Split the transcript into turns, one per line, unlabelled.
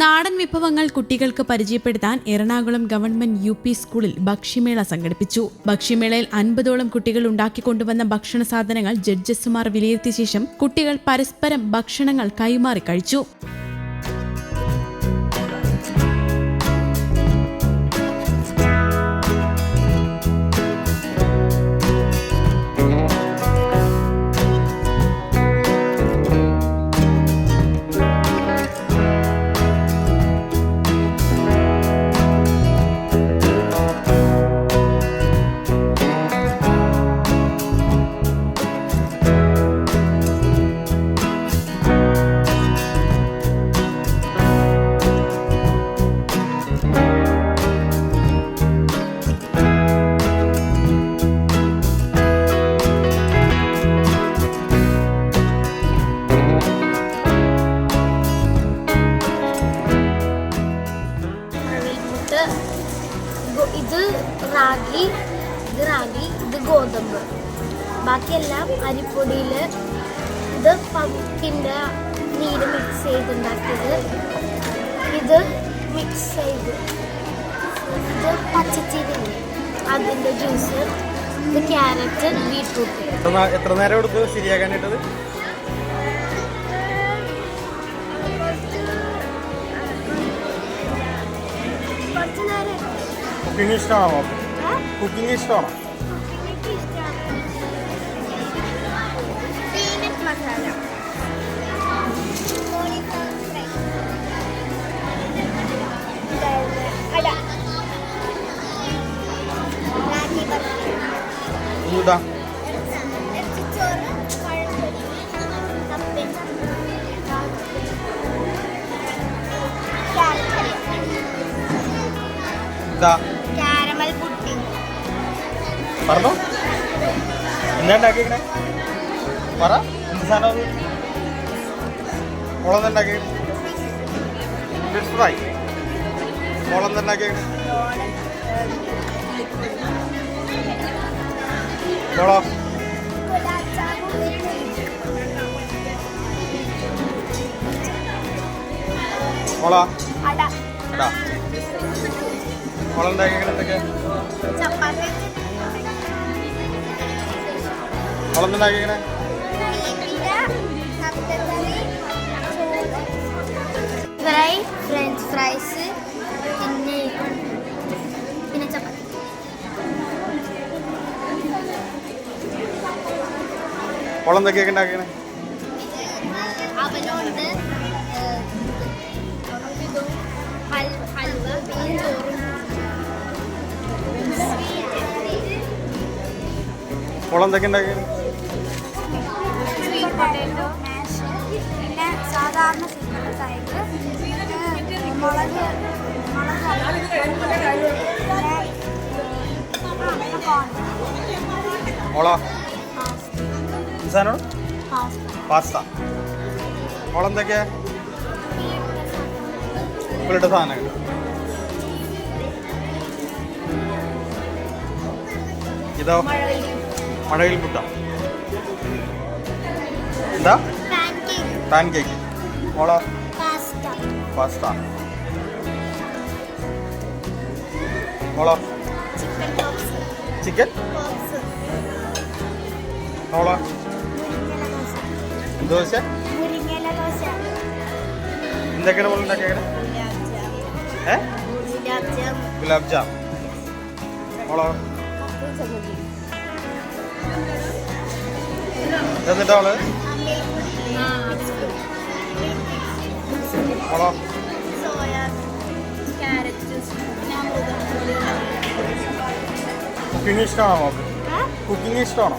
നാടൻ വിഭവങ്ങൾ കുട്ടികൾക്ക് പരിചയപ്പെടുത്താൻ എറണാകുളം ഗവൺമെന്റ് യു പി സ്കൂളിൽ ഭക്ഷ്യമേള സംഘടിപ്പിച്ചു. ഭക്ഷ്യമേളയിൽ അൻപതോളം കുട്ടികൾ ഉണ്ടാക്കിക്കൊണ്ടുവന്ന ഭക്ഷണ സാധനങ്ങൾ ജഡ്ജസുമാർ വിലയിരുത്തിയ ശേഷം കുട്ടികൾ പരസ്പരം ഭക്ഷണങ്ങൾ കൈമാറി കഴിച്ചു.
മുട്ട് ഇത് റാഗി ഇത് റാഗി ഇത് ഗോതമ്പ്. ബാക്കിയെല്ലാം അരിപ്പൊടിയിൽ ഇത് പമ്പിന്റെ നീര് മിക്സ് ചെയ്തുണ്ടാക്കിയത്. ഇത് മിക്സ് ചെയ്ത്. ഇത് പച്ചച്ചീരി അതിന്റെ ജ്യൂസ് ഇത് ക്യാരറ്റ് ബീട്രൂട്ട്
എത്ര നേരം എടുത്തു ശരിയാക്കാനായിട്ടത്?
കുറച്ച് നേരം
കുക്കിംഗ് ഇഷ്ടമാണോ കുക്കിംഗ് ഇഷ്ടമാണോ
പീനട്ട് മസാല അട
പറഞ്ഞോ? എന്താ ഉണ്ടാക്കിയേക്കണേ? പറ. എന്ത് സാധനം അത്? മുളന്ത ഉണ്ടാക്കി ഫിഷ് ഫ്രൈ മുളന്ത ഉണ്ടാക്കിയേക്കണേ മോളോ
ഗുലാബ് ജാമുൻ
മോളോ
അട.
മുളന്ത ഉണ്ടാക്കിയേക്കണേ
ഫ്രൈ ഫ്രഞ്ച് ഫ്രൈസ് പിന്നെ പിന്നെ ചപ്പാത്തി.
മുളന്തൊക്കെയൊക്കെ ഉണ്ടാക്കണേ
അവനോണ്ട്
ഉണ്ടാക്കിയേക്കണേ
സ്വീറ്റ് പൊട്ടാറ്റോ പിന്നെ സാധാരണ മുളക്
മോളോ? സാധനം പാസ്ത. മോളെന്തൊക്കെയാ ഉപ്പിലിട്ട സാധനങ്ങൾ ഇതോ? മഴയിൽ മുട്ട എന്താ? പാൻ കേക്ക് മോളോ?
പാസ്ത.
മോളോ?
ചിക്കൻ
മോളോ?
ദോശ.
എന്തൊക്കെയാണ് മോൾ ഉണ്ടാക്കിയത് ഏ?
ഗുലാബ്
ജാം. മോളോ? എന്നിട്ടാ അവൾ മോളോ?
സോയ ക്യാരറ്റ് ജ്യൂസ് പിന്നെ
കുക്കിംഗ് ഇഷ്ടമാണോ കുക്കിംഗ്
ഇഷ്ടമാണോ?